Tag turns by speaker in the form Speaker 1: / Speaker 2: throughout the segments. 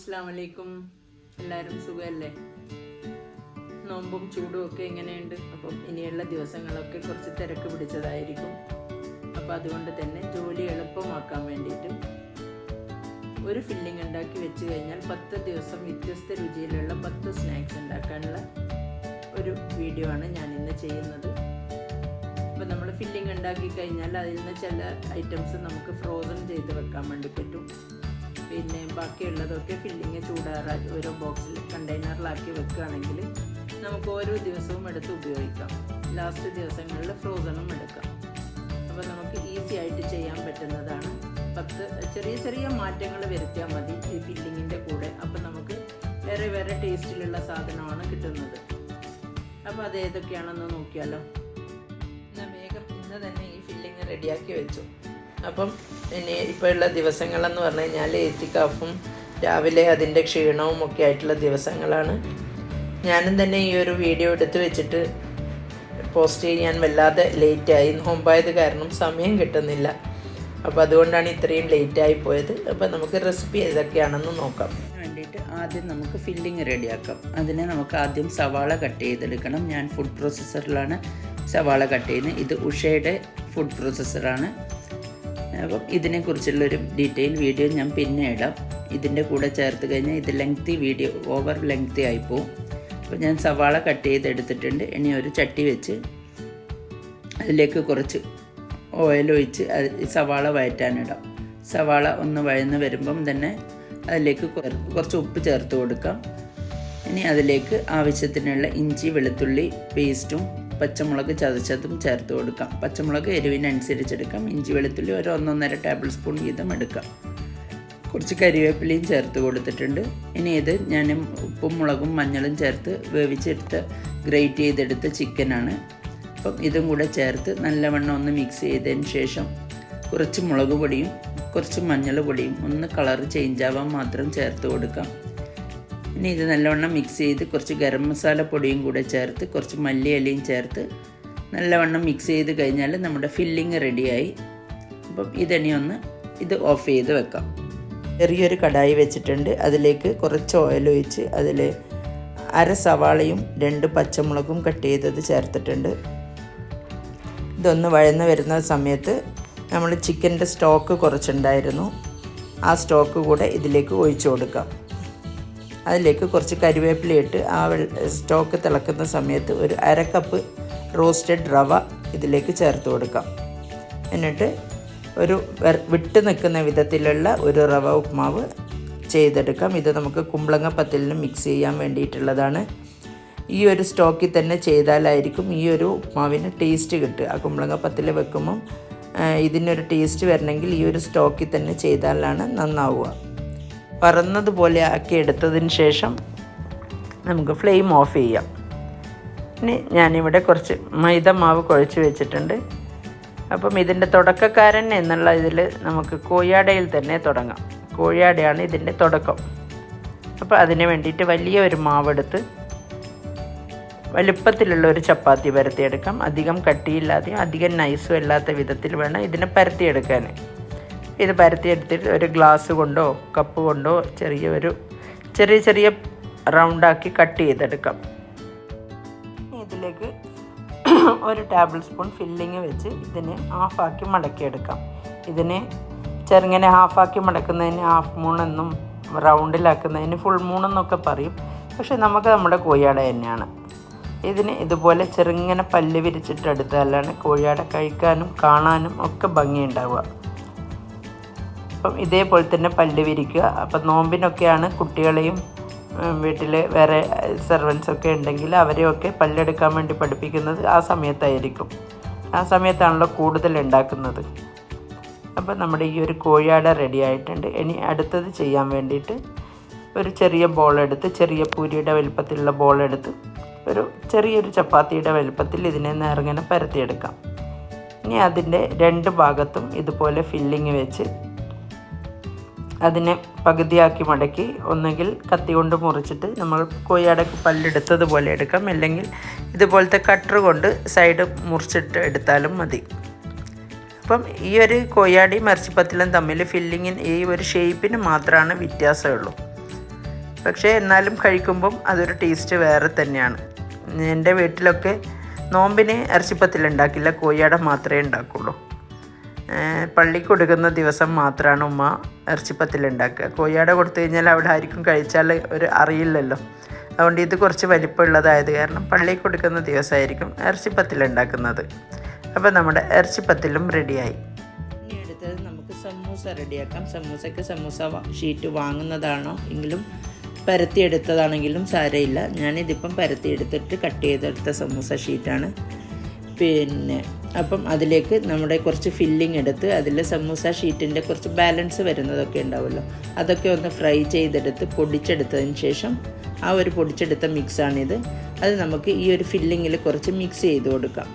Speaker 1: അസ്സാം വലൈക്കും എല്ലാവരും സുഖമല്ലേ നോമ്പും ചൂടും ഒക്കെ എങ്ങനെയുണ്ട്? അപ്പം ഇനിയുള്ള ദിവസങ്ങളൊക്കെ കുറച്ച് തിരക്ക് പിടിച്ചതായിരിക്കും. അപ്പോൾ അതുകൊണ്ട് തന്നെ ജോലി എളുപ്പമാക്കാൻ വേണ്ടിയിട്ട് ഒരു ഫില്ലിംഗ് ഉണ്ടാക്കി വെച്ച് കഴിഞ്ഞാൽ പത്ത് ദിവസം വ്യത്യസ്ത രുചിയിലുള്ള പത്ത് സ്നാക്സ് ഉണ്ടാക്കാനുള്ള ഒരു വീഡിയോ ആണ് ഞാൻ ഇന്ന് ചെയ്യുന്നത്. അപ്പോൾ നമ്മൾ ഫില്ലിംഗ് ഉണ്ടാക്കി കഴിഞ്ഞാൽ അതിൽ നിന്ന് ചില ഐറ്റംസ് നമുക്ക് ഫ്രോസൺ ചെയ്ത് വെക്കാൻ വേണ്ടി പറ്റും. പിന്നെ ബാക്കിയുള്ളതൊക്കെ ഫില്ലിങ് ചൂടാറാക്കി ഓരോ ബോക്സിൽ കണ്ടെയ്നറിലാക്കി വെക്കുകയാണെങ്കിൽ നമുക്ക് ഓരോ ദിവസവും എടുത്ത് ഉപയോഗിക്കാം. ലാസ്റ്റ് ദിവസങ്ങളിൽ ഫ്രോസണും എടുക്കാം. അപ്പോൾ നമുക്ക് ഈസി ആയിട്ട് ചെയ്യാൻ പറ്റുന്നതാണ്. പത്ത് ചെറിയ ചെറിയ മാറ്റങ്ങൾ വരുത്തിയാൽ മതി ഈ ഫില്ലിങ്ങിന്റെ കൂടെ. അപ്പോൾ നമുക്ക് വേറെ വേറെ ടേസ്റ്റിലുള്ള സാധനമാണ് കിട്ടുന്നത്. അപ്പോൾ അത് ഏതൊക്കെയാണെന്ന് നോക്കിയാലോ. എന്നാൽ വേഗം ഇന്ന് തന്നെ ഈ ഫില്ലിങ് റെഡിയാക്കി വെച്ചു. അപ്പം ഇനി ഇപ്പോഴുള്ള ദിവസങ്ങളെന്ന് പറഞ്ഞു കഴിഞ്ഞാൽ എത്തിക്കാഫും രാവിലെ അതിന്റെ ക്ഷീണവും ഒക്കെ ആയിട്ടുള്ള ദിവസങ്ങളാണ്. ഞാനും തന്നെ ഈ ഒരു വീഡിയോ എടുത്ത് വെച്ചിട്ട് പോസ്റ്റ് ചെയ്യാൻ വല്ലാതെ ലേറ്റായി നോമ്പായത് കാരണം സമയം കിട്ടുന്നില്ല. അപ്പോൾ അതുകൊണ്ടാണ് ഇത്രയും ലേറ്റായി പോയത്. അപ്പോൾ നമുക്ക് റെസിപ്പി ഏതൊക്കെയാണെന്ന് നോക്കാം. വേണ്ടിയിട്ട് ആദ്യം നമുക്ക് ഫില്ലിങ് റെഡിയാക്കാം അതിനെ നമുക്ക് ആദ്യം സവാള കട്ട് ചെയ്തെടുക്കണം. ഞാൻ ഫുഡ് പ്രോസസ്സറിലാണ് സവാള കട്ട് ചെയ്യുന്നത്. ഇത് ഉഷയുടെ ഫുഡ് പ്രോസസ്സറാണ് അപ്പം ഇതിനെക്കുറിച്ചുള്ളൊരു ഡീറ്റെയിൽ വീഡിയോ ഞാൻ പിന്നെ ഇടാം. ഇതിന്റെ കൂടെ ചേർത്ത് കഴിഞ്ഞാൽ ഇത് ലെങ്തി വീഡിയോ ഓവർ ലെങ്തി ആയിപ്പോവും അപ്പോൾ ഞാൻ സവാള കട്ട് ചെയ്തെടുത്തിട്ടുണ്ട്. ഇനി ഒരു ചട്ടി വെച്ച് അതിലേക്ക് കുറച്ച് ഓയിൽ ഒഴിച്ച് സവാള വയറ്റാനിടാം സവാള ഒന്ന് വഴന്ന് വരുമ്പം തന്നെ അതിലേക്ക് കുറച്ച് ഉപ്പ് ചേർത്ത് കൊടുക്കാം. ഇനി അതിലേക്ക് ആവശ്യത്തിനുള്ള ഇഞ്ചി വെളുത്തുള്ളി പേസ്റ്റും പച്ചമുളക് ചതച്ചതും ചേർത്ത് കൊടുക്കാം. പച്ചമുളക് എരിവിനനുസരിച്ചെടുക്കാം. ഇഞ്ചി വെളുത്തുള്ളി ഒരു ഒന്നൊന്നര ടേബിൾ സ്പൂൺ വീതം എടുക്കാം. കുറച്ച് കരിവേപ്പിലയും ചേർത്ത് കൊടുത്തിട്ടുണ്ട്. ഇനി ഇത് ഞാൻ ഉപ്പും മുളകും മഞ്ഞളും ചേർത്ത് വേവിച്ചെടുത്ത് ഗ്രേറ്റ് ചെയ്തെടുത്ത ചിക്കനാണ്. അപ്പം ഇതും കൂടെ ചേർത്ത് നല്ലവണ്ണം ഒന്ന് മിക്സ് ചെയ്തതിന് ശേഷം കുറച്ച് മുളക് പൊടിയും കുറച്ച് മഞ്ഞൾ പൊടിയും ഒന്ന് കളർ ചേഞ്ച് ആവാൻ മാത്രം ചേർത്ത് കൊടുക്കാം. ഇനി ഇത് നല്ലവണ്ണം മിക്സ് ചെയ്ത് കുറച്ച് ഗരം മസാല പൊടിയും കൂടെ ചേർത്ത് കുറച്ച് മല്ലി ഇലയും ചേർത്ത് നല്ലവണ്ണം മിക്സ് ചെയ്ത് കഴിഞ്ഞാൽ നമ്മുടെ ഫില്ലിങ് റെഡിയായി അപ്പം ഇതിനി ഒന്ന് ഇത് ഓഫ് ചെയ്ത് വെക്കാം. ചെറിയൊരു കടായി വെച്ചിട്ടുണ്ട്. അതിലേക്ക് കുറച്ച് ഓയിൽ ഒഴിച്ച് അതിൽ അര സവാളയും രണ്ട് പച്ചമുളകും കട്ട് ചെയ്തത് ചേർത്തിട്ടുണ്ട്. ഇതൊന്ന് വഴന്ന് വരുന്ന സമയത്ത് നമ്മൾ ചിക്കന്റെ സ്റ്റോക്ക് കുറച്ചുണ്ടായിരുന്നു. ആ സ്റ്റോക്ക് കൂടെ ഇതിലേക്ക് ഒഴിച്ചു കൊടുക്കാം. അതിലേക്ക് കുറച്ച് കരിവേപ്പില ഇട്ട് ആ സ്റ്റോക്ക് തിളക്കുന്ന സമയത്ത് ഒരു അര കപ്പ് റോസ്റ്റഡ് റവ ഇതിലേക്ക് ചേർത്ത് കൊടുക്കാം. എന്നിട്ട് ഒരു വിട്ട് നിൽക്കുന്ന വിധത്തിലുള്ള ഒരു റവ ഉപ്മാവ് ചെയ്തെടുക്കാം. ഇത് നമുക്ക് കുമ്പളങ്ങ പത്തലിന് മിക്സ് ചെയ്യാൻ വേണ്ടിയിട്ടുള്ളതാണ്. ഈ ഒരു സ്റ്റോക്കിൽ തന്നെ ചെയ്താലായിരിക്കും ഈ ഒരു ഉപ്മാവിന് ടേസ്റ്റ് കിട്ടുക. ആ കുമ്പളങ്ങ പത്തിൽ വെക്കുമ്പം ഇതിനൊരു ടേസ്റ്റ് വരണമെങ്കിൽ ഈ ഒരു സ്റ്റോക്കിൽ തന്നെ ചെയ്താലാണ് നന്നാവുക. പറന്നതുപോലെ ആക്കി എടുത്തതിന് ശേഷം നമുക്ക് ഫ്ലെയിം ഓഫ് ചെയ്യാം. ഇനി ഞാനിവിടെ കുറച്ച് മൈദ മാവ് കുഴച്ച് വെച്ചിട്ടുണ്ട്. അപ്പം ഇതിന്റെ തുടക്കക്കാരൻ എന്നുള്ള ഇതിൽ നമുക്ക് കോഴിയാടയിൽ തന്നെ തുടങ്ങാം. കോഴിയാടയാണ് ഇതിന്റെ തുടക്കം. അപ്പോൾ അതിന് വേണ്ടിയിട്ട് വലിയ ഒരു മാവെടുത്ത് വലുപ്പത്തിലുള്ള ഒരു ചപ്പാത്തി പരത്തിയെടുക്കാം. അധികം കട്ടിയില്ലാതെയും അധികം നൈസും അല്ലാത്ത വിധത്തിൽ വേണം ഇതിനെ പരത്തിയെടുക്കാൻ. ഇത് പരത്തിയെടുത്തിട്ട് ഒരു ഗ്ലാസ് കൊണ്ടോ കപ്പ് കൊണ്ടോ ചെറിയ ഒരു ചെറിയ ചെറിയ റൗണ്ടാക്കി കട്ട് ചെയ്തെടുക്കാം. ഇതിലേക്ക് ഒരു ടേബിൾ സ്പൂൺ ഫില്ലിങ് വെച്ച് ഇതിനെ ഹാഫാക്കി മടക്കിയെടുക്കാം. ഇതിനെ ചെറുങ്ങനെ ഹാഫാക്കി മടക്കുന്നതിന് ഹാഫ് മൂൺ എന്നും റൗണ്ടിലാക്കുന്നതിന് ഫുൾ മൂൺ എന്നൊക്കെ പറയും. പക്ഷെ നമുക്ക് നമ്മുടെ കോഴിയാട തന്നെയാണ്. ഇതിന് ഇതുപോലെ ചെറുങ്ങനെ പല്ല് വിരിച്ചിട്ടെടുത്താലാണ് കോഴിയാട കഴിക്കാനും കാണാനും ഒക്കെ ഭംഗിയുണ്ടാവുക. അപ്പം ഇതേപോലെ തന്നെ പല്ല് വിരിക്കുക. അപ്പം നോമ്പിനൊക്കെയാണ് കുട്ടികളെയും വീട്ടിൽ വേറെ സെർവൻസൊക്കെ ഉണ്ടെങ്കിൽ അവരെയൊക്കെ പല്ലെടുക്കാൻ വേണ്ടി പഠിപ്പിക്കുന്നത് ആ സമയത്തായിരിക്കും. ആ സമയത്താണല്ലോ കൂടുതൽ ഉണ്ടാക്കുന്നത്. അപ്പോൾ നമ്മുടെ ഈ ഒരു കോഴിയാട റെഡി ആയിട്ടുണ്ട്. ഇനി അടുത്തത് ചെയ്യാൻ വേണ്ടിയിട്ട് ഒരു ചെറിയ ബോൾ എടുത്ത് ചെറിയ പൂരിയുടെ വലുപ്പത്തിലുള്ള ബോൾ എടുത്ത് ഒരു ചെറിയൊരു ചപ്പാത്തിയുടെ വലുപ്പത്തിൽ ഇതിനെ നേർങ്ങനെ പരത്തിയെടുക്കാം. ഇനി അതിന്റെ രണ്ട് ഭാഗത്തും ഇതുപോലെ ഫില്ലിങ് വെച്ച് അതിനെ പകുതിയാക്കി മടക്കി ഒന്നുകിൽ കത്തി കൊണ്ട് മുറിച്ചിട്ട് നമ്മൾ കൊയ്യാടക്ക് പല്ലെടുത്തതുപോലെ എടുക്കാം. അല്ലെങ്കിൽ ഇതുപോലത്തെ കട്ടർ കൊണ്ട് സൈഡ് മുറിച്ചിട്ട് എടുത്താലും മതി. അപ്പം ഈ ഒരു കൊയ്യാടി മരച്ചിപ്പത്തിലും തമ്മിൽ ഫില്ലിങ്ങിന് ഈ ഒരു ഷേപ്പിന് മാത്രമാണ് വ്യത്യാസമുള്ളൂ. പക്ഷേ എന്നാലും കഴിക്കുമ്പം അതൊരു ടേസ്റ്റ് വേറെ തന്നെയാണ്. എന്റെ വീട്ടിലൊക്കെ നോമ്പിനെ ഇറച്ചിപ്പത്തിൽ ഉണ്ടാക്കില്ല മാത്രമേ ഉണ്ടാക്കുള്ളൂ. പള്ളിക്ക് കൊടുക്കുന്ന ദിവസം മാത്രമാണ് ഉമ്മ ഇറച്ചിപ്പത്തിൽ ഉണ്ടാക്കുക കോഴിയട കൊടുത്തു കഴിഞ്ഞാൽ അവിടെ ആയിരിക്കും കഴിച്ചാൽ ഒരു അറിയില്ലല്ലോ. അതുകൊണ്ട് ഇത് കുറച്ച് വലിപ്പമുള്ളതായത് കാരണം പള്ളി കൊടുക്കുന്ന ദിവസമായിരിക്കും ഇറച്ചിപ്പത്തിൽ ഉണ്ടാക്കുന്നത് അപ്പോൾ നമ്മുടെ ഇറച്ചിപ്പത്തിലും റെഡിയായി. അടുത്തത് നമുക്ക് സമൂസ റെഡിയാക്കാം. സമൂസയ്ക്ക് സമൂസ ഷീറ്റ് വാങ്ങുന്നതാണോ എങ്കിലും പരത്തിയെടുത്തതാണെങ്കിലും സാരമില്ല. ഞാനിതിപ്പം പരത്തിയെടുത്തിട്ട് കട്ട് ചെയ്തെടുത്ത സമൂസ ഷീറ്റാണ്. പിന്നെ അപ്പം അതിലേക്ക് നമ്മുടെ കുറച്ച് ഫില്ലിംഗ് എടുത്ത് അതിൽ സമൂസ ഷീറ്റിന്റെ കുറച്ച് ബാലൻസ് വരുന്നതൊക്കെ ഉണ്ടാവുമല്ലോ. അതൊക്കെ ഒന്ന് ഫ്രൈ ചെയ്തെടുത്ത് പൊടിച്ചെടുത്തതിന് ശേഷം ആ ഒരു പൊടിച്ചെടുത്ത മിക്സാണിത് അത് നമുക്ക് ഈ ഒരു ഫില്ലിങ്ങിൽ കുറച്ച് മിക്സ് ചെയ്ത് കൊടുക്കാം.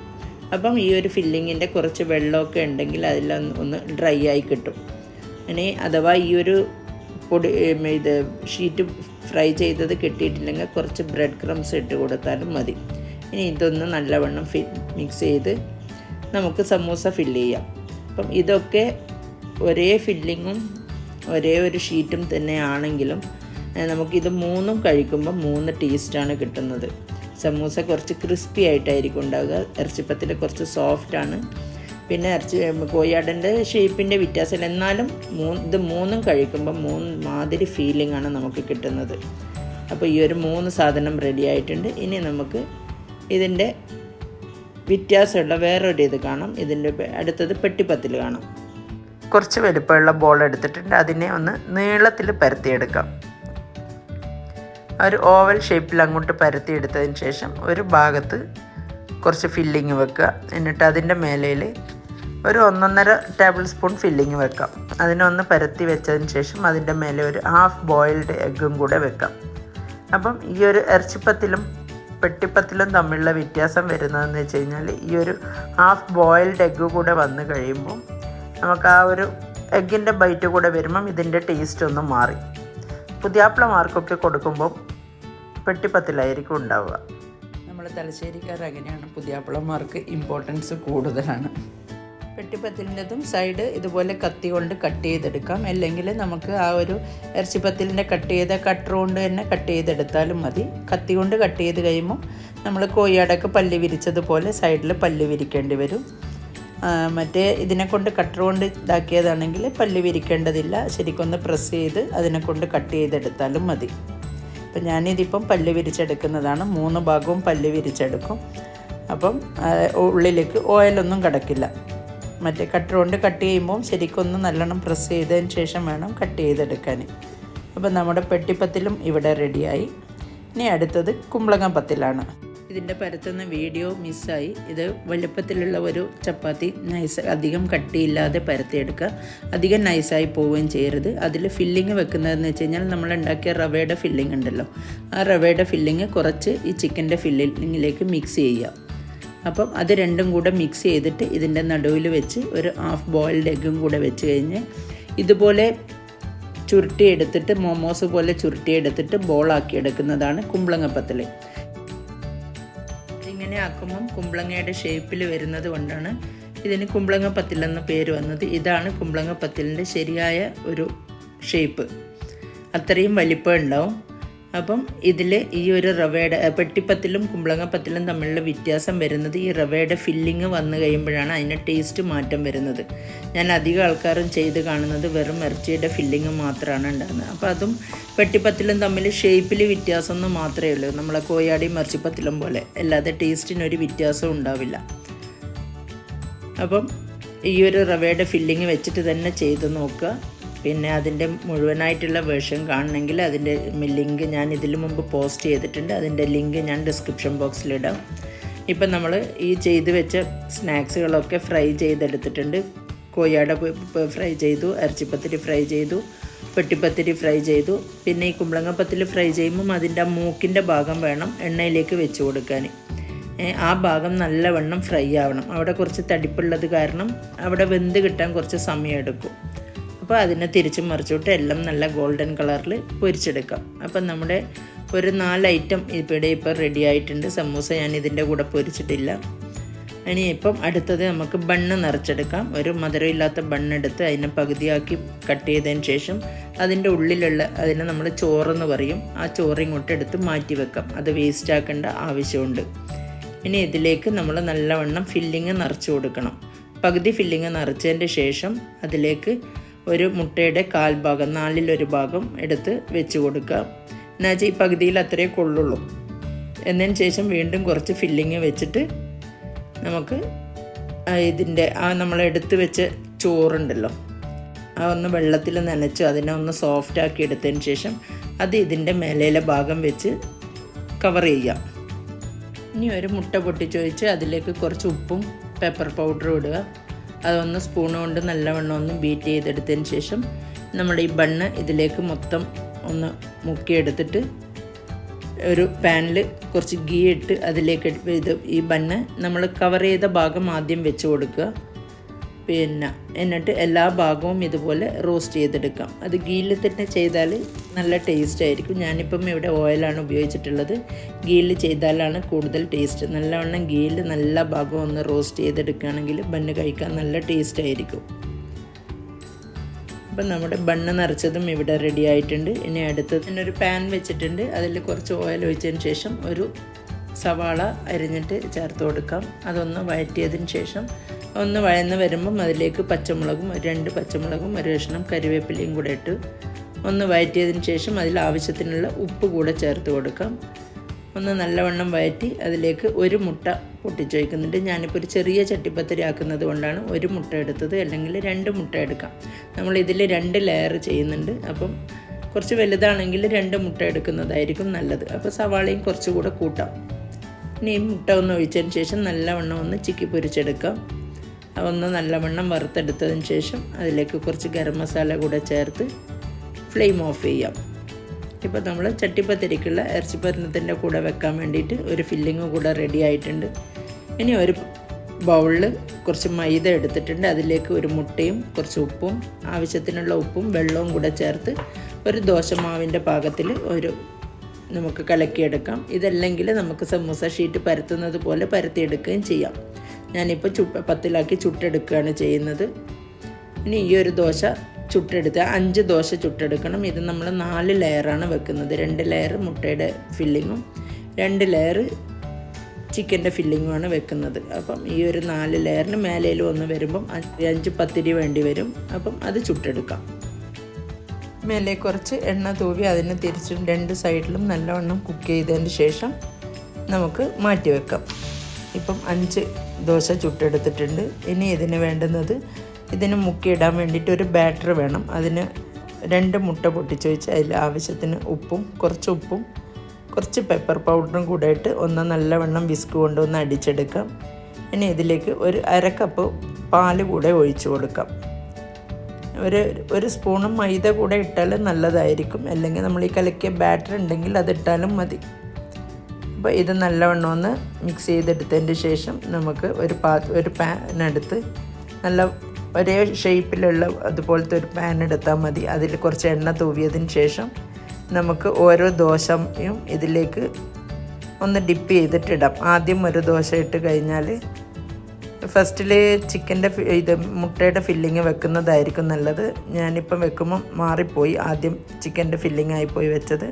Speaker 1: അപ്പം ഈ ഒരു ഫില്ലിങ്ങിന്റെ കുറച്ച് വെള്ളമൊക്കെ ഉണ്ടെങ്കിൽ അതിലൊന്ന് ഒന്ന് ഡ്രൈ ആയി കിട്ടും. ഇനി അഥവാ ഈ ഒരു പൊടി ഇത് ഷീറ്റ് ഫ്രൈ ചെയ്തത് കിട്ടിയിട്ടില്ലെങ്കിൽ കുറച്ച് ബ്രെഡ് ക്രംസ് ഇട്ട് കൊടുത്താലും മതി. ഇനി ഇതൊന്ന് നല്ലവണ്ണം ഫി മിക്സ് ചെയ്ത് നമുക്ക് സമൂസ ഫില്ല് ചെയ്യാം. അപ്പം ഇതൊക്കെ ഒരേ ഫില്ലിങ്ങും ഒരേ ഒരു ഷീറ്റും തന്നെയാണെങ്കിലും നമുക്കിത് മൂന്നും കഴിക്കുമ്പോൾ മൂന്ന് ടേസ്റ്റാണ് കിട്ടുന്നത്. സമൂസ കുറച്ച് ക്രിസ്പി ആയിട്ടായിരിക്കും ഉണ്ടാവുക. ഇറച്ചിപ്പത്തിൽ കുറച്ച് സോഫ്റ്റാണ് പിന്നെ ഇറച്ചി കോഴിയാടന്റെ ഷേപ്പിന്റെ വ്യത്യാസം എന്നാലും മൂ ഇത് മൂന്നും കഴിക്കുമ്പോൾ മൂന്ന് മാതിരി ഫീലിംഗ് ആണ് നമുക്ക് കിട്ടുന്നത്. അപ്പോൾ ഈ ഒരു മൂന്ന് സാധനം റെഡി ആയിട്ടുണ്ട്. ഇനി നമുക്ക് ഇതിന്റെ വ്യത്യാസമുള്ള വേറൊരു ഇത് കാണും. ഇതിന്റെ അടുത്തത് പെട്ടിപ്പത്തിൽ കാണും. കുറച്ച് വലുപ്പമുള്ള ബോൾ എടുത്തിട്ടുണ്ട്. അതിനെ ഒന്ന് നീളത്തിൽ പരത്തിയെടുക്കാം. ഒരു ഓവൽ ഷേപ്പിൽ അങ്ങോട്ട് പരത്തിയെടുത്തതിന് ശേഷം ഒരു ഭാഗത്ത് കുറച്ച് ഫില്ലിങ് വെക്കുക. എന്നിട്ട് അതിന്റെ മേലയിൽ ഒരു ഒന്നൊന്നര ടേബിൾ സ്പൂൺ ഫില്ലിങ് വെക്കാം. അതിനൊന്ന് പരത്തി വെച്ചതിന് ശേഷം അതിന്റെ മേലെ ഒരു ഹാഫ് ബോയിൽഡ് എഗ്ഗും കൂടെ വെക്കാം. അപ്പം ഈ ഒരു ഇറച്ചിപ്പത്തിലും പെട്ടിപ്പത്തിലും തമ്മിലുള്ള വ്യത്യാസം വരുന്നതെന്ന് വെച്ച് കഴിഞ്ഞാൽ ഈ ഒരു ഹാഫ് ബോയിൽഡ് എഗ്ഗ് കൂടെ വന്നു കഴിയുമ്പോൾ നമുക്ക് ആ ഒരു എഗ്ഗിന്റെ ബൈറ്റ് കൂടെ വരുമ്പം ഇതിന്റെ ടേസ്റ്റ് ഒന്ന് മാറി. പുതിയാപ്പിളമാർക്കൊക്കെ കൊടുക്കുമ്പം പെട്ടിപ്പത്തിലായിരിക്കും ഉണ്ടാവുക. നമ്മൾ തലശ്ശേരിക്കാർ അങ്ങനെയാണ് പുതിയാപ്പിളമാർക്ക് ഇമ്പോർട്ടൻസ് കൂടുതലാണ്. പെട്ടിപ്പത്തിലിന്റെതും സൈഡ് ഇതുപോലെ കത്തി കൊണ്ട് കട്ട് ചെയ്തെടുക്കാം. അല്ലെങ്കിൽ നമുക്ക് ആ ഒരു ഇറച്ചിപ്പത്തിലിന്റെ കട്ട് ചെയ്ത കട്ടർ കൊണ്ട് തന്നെ കട്ട് ചെയ്തെടുത്താലും മതി. കത്തി കൊണ്ട് കട്ട് ചെയ്ത് കഴിയുമ്പോൾ നമ്മൾ കോഴിയാടൊക്കെ പല്ല് വിരിച്ചതുപോലെ സൈഡിൽ പല്ല് വിരിക്കേണ്ടി വരും. മറ്റേ ഇതിനെ കൊണ്ട് കട്ടർ കൊണ്ട് ഇതാക്കിയതാണെങ്കിൽ പല്ല് വിരിക്കേണ്ടതില്ല. ശരിക്കൊന്ന് പ്രസ് ചെയ്ത് അതിനെ കൊണ്ട് കട്ട് ചെയ്തെടുത്താലും മതി. അപ്പം ഞാനിതിപ്പം പല്ല് വിരിച്ചെടുക്കുന്നതാണ്. മൂന്ന് ഭാഗവും പല്ല് വിരിച്ചെടുക്കും. അപ്പം ഉള്ളിലേക്ക് ഓയിലൊന്നും കിടക്കില്ല. മറ്റേ കട്ട് കൊണ്ട് കട്ട് ചെയ്യുമ്പോൾ ശരിക്കൊന്ന് നല്ലോണം പ്രസ് ചെയ്തതിന് ശേഷം വേണം കട്ട് ചെയ്തെടുക്കാൻ. അപ്പം നമ്മുടെ പെട്ടിപ്പത്തിലും ഇവിടെ റെഡിയായി ഇനി അടുത്തത് കുമ്പളങ്ങ പത്തിലാണ്. ഇതിന്റെ പരത്തുന്ന വീഡിയോ മിസ്സായി ഇത് വലുപ്പത്തിലുള്ള ഒരു ചപ്പാത്തി. നൈസ് അധികം കട്ടിയില്ലാതെ പരത്തിയെടുക്കുക. അധികം നൈസായി പോവുകയും ചെയ്യരുത്. അതിൽ ഫില്ലിങ് വെക്കുന്നതെന്ന് വെച്ച് കഴിഞ്ഞാൽ നമ്മൾ ഉണ്ടാക്കിയ റവയുടെ ഫില്ലിംഗ് ഉണ്ടല്ലോ. ആ റവയുടെ ഫില്ലിങ് കുറച്ച് ഈ ചിക്കന്റെ ഫില്ലിങ്ങിലേക്ക് മിക്സ് ചെയ്യുക. അപ്പം അത് രണ്ടും കൂടെ മിക്സ് ചെയ്തിട്ട് ഇതിന്റെ നടുവിൽ വെച്ച് ഒരു ഹാഫ് ബോയിൽഡ് എഗ്ഗും കൂടെ വെച്ച് കഴിഞ്ഞ് ഇതുപോലെ ചുരുട്ടിയെടുത്തിട്ട് മോമോസ് പോലെ ചുരുട്ടിയെടുത്തിട്ട് ബോളാക്കി എടുക്കുന്നതാണ് കുമ്പളങ്ങപ്പത്തിൽ ഇങ്ങനെ ആക്കുമ്പം കുമ്പളങ്ങയുടെ ഷേപ്പിൽ വരുന്നത് കൊണ്ടാണ് ഇതിന് എന്ന പേര് വന്നത്. ഇതാണ് കുമ്പളങ്ങപ്പത്തിലിന്റെ ശരിയായ ഒരു ഷേപ്പ് അത്രയും വലിപ്പം ഉണ്ടാവും. അപ്പം ഇതിൽ ഈ ഒരു റവയുടെ പെട്ടിപ്പത്തിലും കുമ്പളങ്ങപ്പത്തിലും തമ്മിലുള്ള വ്യത്യാസം വരുന്നത് ഈ റവയുടെ ഫില്ലിങ് വന്നു കഴിയുമ്പോഴാണ് അതിന്റെ ടേസ്റ്റ് മാറ്റം വരുന്നത്. ഞാൻ അധികം ആൾക്കാരും ചെയ്ത് കാണുന്നത് വെറും ഇറച്ചിയുടെ ഫില്ലിങ് മാത്രമാണ് ഉണ്ടാകുന്നത്. അപ്പോൾ അതും പെട്ടിപ്പത്തിലും തമ്മിൽ ഷേപ്പിൽ വ്യത്യാസം എന്ന് മാത്രമേ ഉള്ളൂ. നമ്മളെ കോയാടിയും ഇറച്ചിപ്പത്തിലും പോലെ. അല്ലാതെ ടേസ്റ്റിനൊരു വ്യത്യാസം ഉണ്ടാവില്ല. അപ്പം ഈ ഒരു റവയുടെ ഫില്ലിങ് വെച്ചിട്ട് തന്നെ ചെയ്ത് നോക്കുക. പിന്നെ അതിന്റെ മുഴുവനായിട്ടുള്ള വേർഷൻ കാണണമെങ്കിൽ അതിന്റെ ലിങ്ക് ഞാൻ ഇതിൽ മുമ്പ് പോസ്റ്റ് ചെയ്തിട്ടുണ്ട്. അതിന്റെ ലിങ്ക് ഞാൻ ഡിസ്ക്രിപ്ഷൻ ബോക്സിലിടാം ഇപ്പം നമ്മൾ ഈ ചെയ്ത് വെച്ച സ്നാക്സുകളൊക്കെ ഫ്രൈ ചെയ്തെടുത്തിട്ടുണ്ട്. കോയാട ഫ്രൈ ചെയ്തു ഇറച്ചിപ്പത്തിരി ഫ്രൈ ചെയ്തു പെട്ടിപ്പത്തിരി ഫ്രൈ ചെയ്തു. പിന്നെ ഈ കുമ്പളങ്ങപ്പത്തിൽ ഫ്രൈ ചെയ്യുമ്പം അതിന്റെ ആ മൂക്കിന്റെ ഭാഗം വേണം എണ്ണയിലേക്ക് വെച്ച് കൊടുക്കാൻ. ആ ഭാഗം നല്ലവണ്ണം ഫ്രൈ ആവണം. അവിടെ കുറച്ച് തടിപ്പുള്ളത് കാരണം അവിടെ വെന്ത് കിട്ടാൻ കുറച്ച് സമയം എടുക്കും. അപ്പോൾ അതിനെ തിരിച്ചു മറിച്ചിട്ട് എല്ലാം നല്ല ഗോൾഡൻ കളറിൽ പൊരിച്ചെടുക്കാം. അപ്പം നമ്മുടെ ഒരു നാല് ഐറ്റം ഇവിടെ ഇപ്പോൾ റെഡി ആയിട്ടുണ്ട്. സമൂസ ഞാൻ ഇതിന്റെ കൂടെ പൊരിച്ചിട്ടില്ല. ഇനി ഇപ്പം അടുത്തത് നമുക്ക് ബണ്ണ് നിറച്ചെടുക്കാം. ഒരു മധുരമില്ലാത്ത ബണ്ണെടുത്ത് അതിനെ പകുതിയാക്കി കട്ട് ചെയ്തതിന് ശേഷം അതിന്റെ ഉള്ളിലുള്ള അതിനെ നമ്മൾ ചോറെന്ന് പറയും. ആ ചോറ് ഇങ്ങോട്ട് എടുത്ത് മാറ്റി വെക്കാം. അത് വേസ്റ്റ് ആക്കേണ്ട ആവശ്യമുണ്ട്. ഇനി ഇതിലേക്ക് നമ്മൾ നല്ലവണ്ണം ഫില്ലിങ് നിറച്ച് കൊടുക്കണം. പകുതി ഫില്ലിങ് നിറച്ചതിന്റെ ശേഷം അതിലേക്ക് ഒരു മുട്ടയുടെ കാൽഭാഗം നാലിലൊരു ഭാഗം എടുത്ത് വെച്ച് കൊടുക്കുക. എന്നുവെച്ചാൽ ഈ പകുതിയിൽ അത്രയേ കൊള്ളുള്ളൂ. എന്നതിന് ശേഷം വീണ്ടും കുറച്ച് ഫില്ലിങ് വെച്ചിട്ട് നമുക്ക് ഇതിന്റെ ആ നമ്മൾ എടുത്ത് വെച്ച ചോറുണ്ടല്ലോ ആ ഒന്ന് വെള്ളത്തിൽ നനച്ച് അതിനെ ഒന്ന് സോഫ്റ്റ് ആക്കി എടുത്തതിന് ശേഷം അത് ഇതിന്റെ മേലയിലെ ഭാഗം വെച്ച് കവർ ചെയ്യാം ഇനി ഒരു മുട്ട പൊട്ടിച്ചൊഴിച്ച് അതിലേക്ക് കുറച്ച് ഉപ്പും പെപ്പർ പൗഡറും ഇടുക. അതൊന്ന് സ്പൂൺ കൊണ്ട് നല്ലവണ്ണം ഒന്ന് ബീറ്റ് ചെയ്തെടുത്തതിന് ശേഷം നമ്മുടെ ഈ ബണ്ണ് ഇതിലേക്ക് മൊത്തം ഒന്ന് മുക്കിയെടുത്തിട്ട് ഒരു പാനിൽ കുറച്ച് ഗീ ഇട്ട് അതിലേക്ക് ഇത് ഈ ബണ്ണ് നമ്മൾ കവർ ചെയ്ത ഭാഗം ആദ്യം വെച്ച് കൊടുക്കുക. പിന്നെ എന്നിട്ട് എല്ലാ ഭാഗവും ഇതുപോലെ റോസ്റ്റ് ചെയ്തെടുക്കാം. അത് ഗീലിൽ തന്നെ ചെയ്താൽ നല്ല ടേസ്റ്റ് ആയിരിക്കും. ഞാനിപ്പം ഇവിടെ ഓയിലാണ് ഉപയോഗിച്ചിട്ടുള്ളത്. ഗീലിൽ ചെയ്താലാണ് കൂടുതൽ ടേസ്റ്റ് നല്ലവണ്ണം ഗീലിൽ നല്ല ഭാഗം ഒന്ന് റോസ്റ്റ് ചെയ്തെടുക്കുകയാണെങ്കിൽ ബണ്ണ് കഴിക്കാൻ നല്ല ടേസ്റ്റ് ആയിരിക്കും. അപ്പം നമ്മുടെ ബണ്ണ് നിറച്ചതും ഇവിടെ റെഡി ആയിട്ടുണ്ട്. ഇനി അടുത്തത് ഒരു പാൻ വെച്ചിട്ടുണ്ട്. അതിൽ കുറച്ച് ഓയിൽ ഒഴിച്ചതിന് ശേഷം ഒരു സവാള അരിഞ്ഞിട്ട് ചേർത്ത് കൊടുക്കാം. അതൊന്ന് വഴറ്റിയതിന് ശേഷം ഒന്ന് വഴന്ന് വരുമ്പം അതിലേക്ക് പച്ചമുളകും ഒരു രണ്ട് പച്ചമുളകും ഒരു കഷ്ണം കരിവേപ്പിലയും കൂടെ ഇട്ട് ഒന്ന് വഴറ്റിയതിന് ശേഷം അതിൽ ആവശ്യത്തിനുള്ള ഉപ്പ് കൂടെ ചേർത്ത് കൊടുക്കാം. ഒന്ന് നല്ലവണ്ണം വഴറ്റി അതിലേക്ക് ഒരു മുട്ട പൊട്ടിച്ച് വയ്ക്കുന്നുണ്ട് ഞാനിപ്പോൾ ഒരു ചെറിയ ചട്ടിപ്പത്തിരി ആക്കുന്നത് കൊണ്ടാണ് ഒരു മുട്ട എടുത്തത് അല്ലെങ്കിൽ രണ്ട് മുട്ട എടുക്കാം. നമ്മൾ ഇതിൽ രണ്ട് ലെയർ ചെയ്യുന്നുണ്ട്. അപ്പം കുറച്ച് വലുതാണെങ്കിൽ രണ്ട് മുട്ട എടുക്കുന്നതായിരിക്കും നല്ലത്. അപ്പോൾ സവാളയും കുറച്ചുകൂടെ കൂട്ടാം. ഇനി മുട്ട ഒന്ന് ഒഴിച്ചതിന് ശേഷം നല്ലവണ്ണം ഒന്ന് ചിക്കി പൊരിച്ചെടുക്കാം. ഒന്ന് നല്ലവണ്ണം വറുത്തെടുത്തതിന് ശേഷം അതിലേക്ക് കുറച്ച് ഗരം മസാല കൂടെ ചേർത്ത് ഫ്ലെയിം ഓഫ് ചെയ്യാം. ഇപ്പോൾ നമ്മൾ ചട്ടിപ്പത്തിരിക്കുള്ള ഇറച്ചിപ്പത്തിനത്തിന്റെ കൂടെ വെക്കാൻ വേണ്ടിയിട്ട് ഒരു ഫില്ലിങ് കൂടെ റെഡി ആയിട്ടുണ്ട്. ഇനി ഒരു ബൗളിൽ കുറച്ച് മൈദ എടുത്തിട്ടുണ്ട്. അതിലേക്ക് ഒരു മുട്ടയും കുറച്ച് ഉപ്പും ആവശ്യത്തിനുള്ള ഉപ്പും വെള്ളവും കൂടെ ചേർത്ത് ഒരു ദോശമാവിന്റെ പാകത്തിൽ ഒരു നമുക്ക് കലക്കിയെടുക്കാം. ഇതല്ലെങ്കിൽ നമുക്ക് സമൂസ ഷീറ്റ് പരത്തുന്നത് പോലെ പരത്തിയെടുക്കുകയും ചെയ്യാം. ഞാനിപ്പോൾ ചു പത്തിലാക്കി ചുട്ടെടുക്കുകയാണ് ചെയ്യുന്നത്. ഇനി ഈ ഒരു ദോശ ചുട്ടെടുത്ത് അഞ്ച് ദോശ ചുട്ടെടുക്കണം. ഇത് നമ്മൾ നാല് ലെയറാണ് വെക്കുന്നത്. രണ്ട് ലെയർ മുട്ടയുടെ ഫില്ലിങ്ങും രണ്ട് ലെയർ ചിക്കന്റെ ഫില്ലിങ്ങുമാണ് വെക്കുന്നത്. അപ്പം ഈ ഒരു നാല് ലെയറിന് മേലേലും ഒന്ന് വരുമ്പം അഞ്ച് പത്തിരി വേണ്ടി വരും. അപ്പം അത് ചുട്ടെടുക്കാം. മേലെ കുറച്ച് എണ്ണ തൂവി അതിന് തിരിച്ചും രണ്ട് സൈഡിലും നല്ലവണ്ണം കുക്ക് ചെയ്തതിന് ശേഷം നമുക്ക് മാറ്റി വെക്കാം. ഇപ്പം അഞ്ച് ദോശ ചുട്ടെടുത്തിട്ടുണ്ട്. ഇനി ഇതിന് വേണ്ടുന്നത് ഇതിന് മുക്കിയിടാൻ വേണ്ടിയിട്ട് ഒരു ബാറ്റർ വേണം. അതിന് രണ്ട് മുട്ട പൊട്ടിച്ച് വെച്ച് അതിൽ ആവശ്യത്തിന് ഉപ്പും കുറച്ച് ഉപ്പും കുറച്ച് പെപ്പർ പൗഡറും കൂടെ ഇട്ട് ഒന്ന് നല്ലവണ്ണം വിസ്ക് കൊണ്ടൊന്ന് അടിച്ചെടുക്കാം. ഇനി ഇതിലേക്ക് ഒരു അര കപ്പ് പാൽ കൂടെ ഒഴിച്ചു കൊടുക്കാം. ഒരു ഒരു സ്പൂണും മൈദ കൂടെ ഇട്ടാൽ നല്ലതായിരിക്കും. അല്ലെങ്കിൽ നമ്മൾ ഈ കലക്കിയ ബാറ്റർ ഉണ്ടെങ്കിൽ അതിട്ടാലും മതി. അപ്പോൾ ഇത് നല്ലവണ്ണം ഒന്ന് മിക്സ് ചെയ്തെടുത്തതിന് ശേഷം നമുക്ക് ഒരു പാ ഒരു പാനെടുത്ത് നല്ല ഒരേ ഷേപ്പിലുള്ള അതുപോലത്തെ ഒരു പാൻ എടുത്താൽ മതി. അതിൽ കുറച്ച് എണ്ണ തൂവിയതിന് ശേഷം നമുക്ക് ഓരോ ദോശയും ഇതിലേക്ക് ഒന്ന് ഡിപ്പ് ചെയ്തിട്ടിടാം ആദ്യം ഒരു ദോശ ഇട്ട് കഴിഞ്ഞാൽ ഫസ്റ്റിൽ ചിക്കന്റെ ഇത് മുട്ടയുടെ ഫില്ലിങ് വെക്കുന്നതായിരിക്കും നല്ലത്. ഞാനിപ്പം വെക്കുമ്പോൾ മാറിപ്പോയി. ആദ്യം ചിക്കന്റെ ഫില്ലിംഗ് ആയിപ്പോയി വെച്ചത്.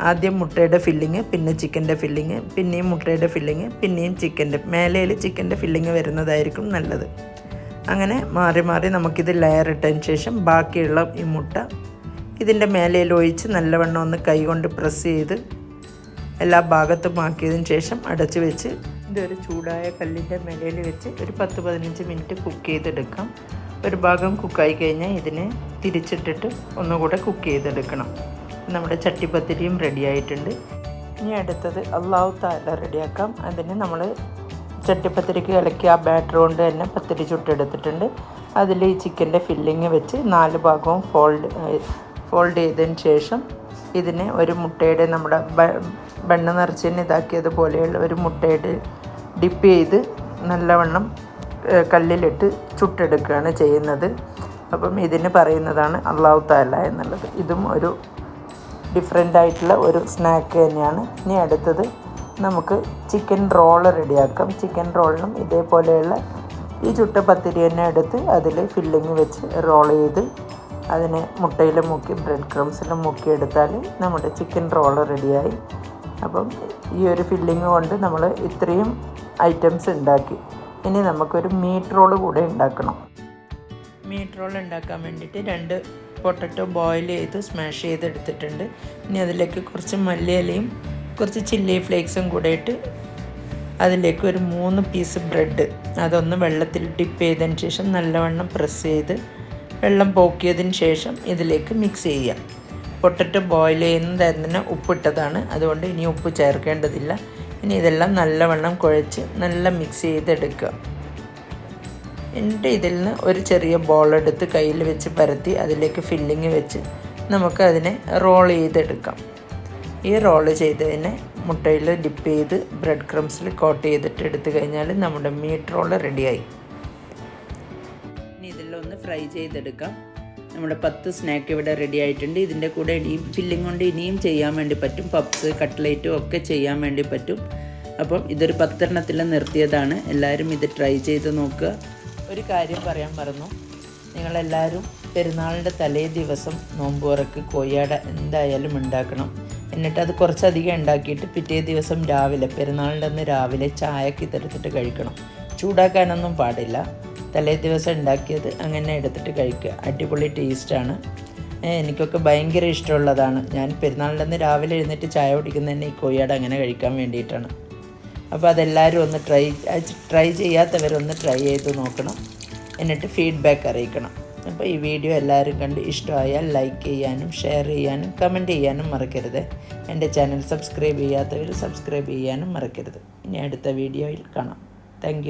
Speaker 1: ആദ്യം മുട്ടയുടെ ഫില്ലിങ് പിന്നെ ചിക്കന്റെ ഫില്ലിങ് പിന്നെയും മുട്ടയുടെ ഫില്ലിങ് പിന്നെയും ചിക്കന്റെ മേലയിൽ ചിക്കന്റെ ഫില്ലിങ് വരുന്നതായിരിക്കും നല്ലത്. അങ്ങനെ മാറി മാറി നമുക്കിത് ലെയർ ഇട്ടതിന് ശേഷം ബാക്കിയുള്ള ഈ മുട്ട ഇതിന്റെ മേലയിൽ ഒഴിച്ച് നല്ലവണ്ണം ഒന്ന് കൈകൊണ്ട് പ്രസ് ചെയ്ത് എല്ലാ ഭാഗത്തും ആക്കിയതിന് ശേഷം അടച്ച് വെച്ച് ഇതൊരു ചൂടായ കല്ലിന്റെ മേലയിൽ വെച്ച് ഒരു പത്ത് പതിനഞ്ച് മിനിറ്റ് കുക്ക് ചെയ്തെടുക്കാം. ഒരു ഭാഗം കുക്കായി കഴിഞ്ഞാൽ ഇതിനെ തിരിച്ചിട്ടിട്ട് ഒന്നുകൂടെ കുക്ക് ചെയ്തെടുക്കണം. നമ്മുടെ ചട്ടിപ്പത്തിരിയും റെഡി ആയിട്ടുണ്ട്. ഇനി അടുത്തത് അള്ളാഹു താല റെഡിയാക്കാം. അതിന് നമ്മൾ ചട്ടിപ്പത്തിരിക്ക് ഇളക്കി ആ ബാറ്റർ കൊണ്ട് തന്നെ പത്തിരി ചുട്ടെടുത്തിട്ടുണ്ട്. അതിൽ ഈ ചിക്കന്റെ ഫില്ലിങ് വെച്ച് നാല് ഭാഗവും ഫോൾഡ് ഫോൾഡ് ചെയ്തതിന് ശേഷം ഇതിനെ ഒരു മുട്ടയുടെ നമ്മുടെ ബണ്ണ നിറച്ചതിന് ഇതാക്കിയതുപോലെയുള്ള ഒരു മുട്ടയുടെ ഡിപ്പ് ചെയ്ത് നല്ലവണ്ണം കല്ലിലിട്ട് ചുട്ടെടുക്കുകയാണ് ചെയ്യുന്നത്. അപ്പം ഇതിന് പറയുന്നതാണ് അള്ളാഹു താല എന്നുള്ളത്. ഇതും ഒരു ഡിഫറെന്റ് ആയിട്ടുള്ള ഒരു സ്നാക്ക് തന്നെയാണ്. ഇനി അടുത്തത് നമുക്ക് ചിക്കൻ റോൾ റെഡിയാക്കാം. ചിക്കൻ റോളിനും ഇതേപോലെയുള്ള ഈ ചുട്ട പത്തിരി തന്നെ എടുത്ത് അതിൽ ഫില്ലിങ് വെച്ച് റോൾ ചെയ്ത് അതിനെ മുട്ടയിൽ മുക്കി ബ്രെഡ് ക്രംസിലും മുക്കി എടുത്താൽ നമ്മുടെ ചിക്കൻ റോൾ റെഡിയായി. അപ്പം ഈ ഒരു ഫില്ലിങ് കൊണ്ട് നമ്മൾ ഇത്രയും ഐറ്റംസ് ഉണ്ടാക്കി. ഇനി നമുക്കൊരു മീറ്റ് റോൾ കൂടെ ഉണ്ടാക്കണം. മീറ്റ് റോൾ ഉണ്ടാക്കാൻ വേണ്ടിയിട്ട് രണ്ട് പൊട്ടറ്റോ ബോയിൽ ചെയ്ത് സ്മാഷ് ചെയ്തെടുത്തിട്ടുണ്ട്. ഇനി അതിലേക്ക് കുറച്ച് മല്ലിയിലയും കുറച്ച് ചില്ലി ഫ്ലേക്സും കൂടെ ഇട്ട് അതിലേക്ക് ഒരു മൂന്ന് പീസ് ബ്രെഡ് അതൊന്ന് വെള്ളത്തിൽ ഡിപ്പ് ചെയ്തതിന് ശേഷം നല്ലവണ്ണം പ്രസ് ചെയ്ത് വെള്ളം പോക്കിയതിന് ശേഷം ഇതിലേക്ക് മിക്സ് ചെയ്യാം പൊട്ടറ്റോ ബോയിൽ ചെയ്യുന്നതിന് ഉപ്പിട്ടതാണ്. അതുകൊണ്ട് ഇനി ഉപ്പ് ചേർക്കേണ്ടതില്ല. ഇനി ഇതെല്ലാം നല്ലവണ്ണം കുഴച്ച് നല്ല മിക്സ് ചെയ്തെടുക്കുക. എന്നിട്ട് ഇതിൽ നിന്ന് ഒരു ചെറിയ ബോൾ എടുത്ത് കയ്യിൽ വെച്ച് പരത്തി അതിലേക്ക് ഫില്ലിങ് വെച്ച് നമുക്ക് അതിനെ റോൾ ചെയ്തെടുക്കാം. ഈ റോൾ ചെയ്തതിനെ മുട്ടയിൽ ഡിപ്പ് ചെയ്ത് ബ്രെഡ് ക്രംസിൽ കോട്ട് ചെയ്തിട്ട് എടുത്തു കഴിഞ്ഞാൽ നമ്മുടെ മീറ്റ് റോൾ റെഡിയായി ഇനി ഇതിലൊന്ന് ഫ്രൈ ചെയ്തെടുക്കാം. നമ്മുടെ പത്ത് സ്നാക്ക് ഇവിടെ റെഡി ആയിട്ടുണ്ട്. ഇതിന്റെ കൂടെ ഇനിയും ഫില്ലിംഗ് കൊണ്ട് ഇനിയും ചെയ്യാൻ വേണ്ടി പറ്റും. പപ്സ് കട്ട്ലേറ്റും ഒക്കെ ചെയ്യാൻ വേണ്ടി പറ്റും. അപ്പം ഇതൊരു പത്തെണ്ണത്തിൽ നിർത്തിയതാണ്. എല്ലാവരും ഇത് ട്രൈ ചെയ്ത് നോക്കുക. ഒരു കാര്യം പറയാൻ മറന്നു. നിങ്ങളെല്ലാവരും പെരുന്നാളിന്റെ തലേ ദിവസം നോമ്പ് ഉറക്ക് കൊയ്യാട എന്തായാലും ഉണ്ടാക്കണം. എന്നിട്ട് അത് കുറച്ചധികം ഉണ്ടാക്കിയിട്ട് പിറ്റേ ദിവസം രാവിലെ പെരുന്നാളിന്റെ അന്ന് രാവിലെ ചായക്ക് ഇതെടുത്തിട്ട് കഴിക്കണം. ചൂടാക്കാനൊന്നും പാടില്ല. തലേ ദിവസം ഉണ്ടാക്കിയത് അങ്ങനെ എടുത്തിട്ട് കഴിക്കുക. അടിപൊളി ടേസ്റ്റാണ്. എനിക്കൊക്കെ ഭയങ്കര ഇഷ്ടമുള്ളതാണ്. ഞാൻ പെരുന്നാളിന്റെ അന്ന് രാവിലെ എഴുന്നേറ്റ് ചായ കുടിക്കുന്നതന്നെ ഈ കൊയ്യാട അങ്ങനെ കഴിക്കാൻ വേണ്ടിയിട്ടാണ്. അപ്പോൾ അതെല്ലാവരും ഒന്ന് ട്രൈ ട്രൈ ചെയ്യാത്തവരൊന്ന് ട്രൈ ചെയ്ത് നോക്കണം. എന്നിട്ട് ഫീഡ്ബാക്ക് അറിയിക്കണം. അപ്പോൾ ഈ വീഡിയോ എല്ലാവരും കണ്ട് ഇഷ്ടമായാൽ ലൈക്ക് ചെയ്യാനും ഷെയർ ചെയ്യാനും കമന്റ് ചെയ്യാനും മറക്കരുത്. എന്റെ ചാനൽ സബ്സ്ക്രൈബ് ചെയ്യാത്തവർ സബ്സ്ക്രൈബ് ചെയ്യാനും മറക്കരുത്. ഇനി അടുത്ത വീഡിയോയിൽ കാണാം. താങ്ക്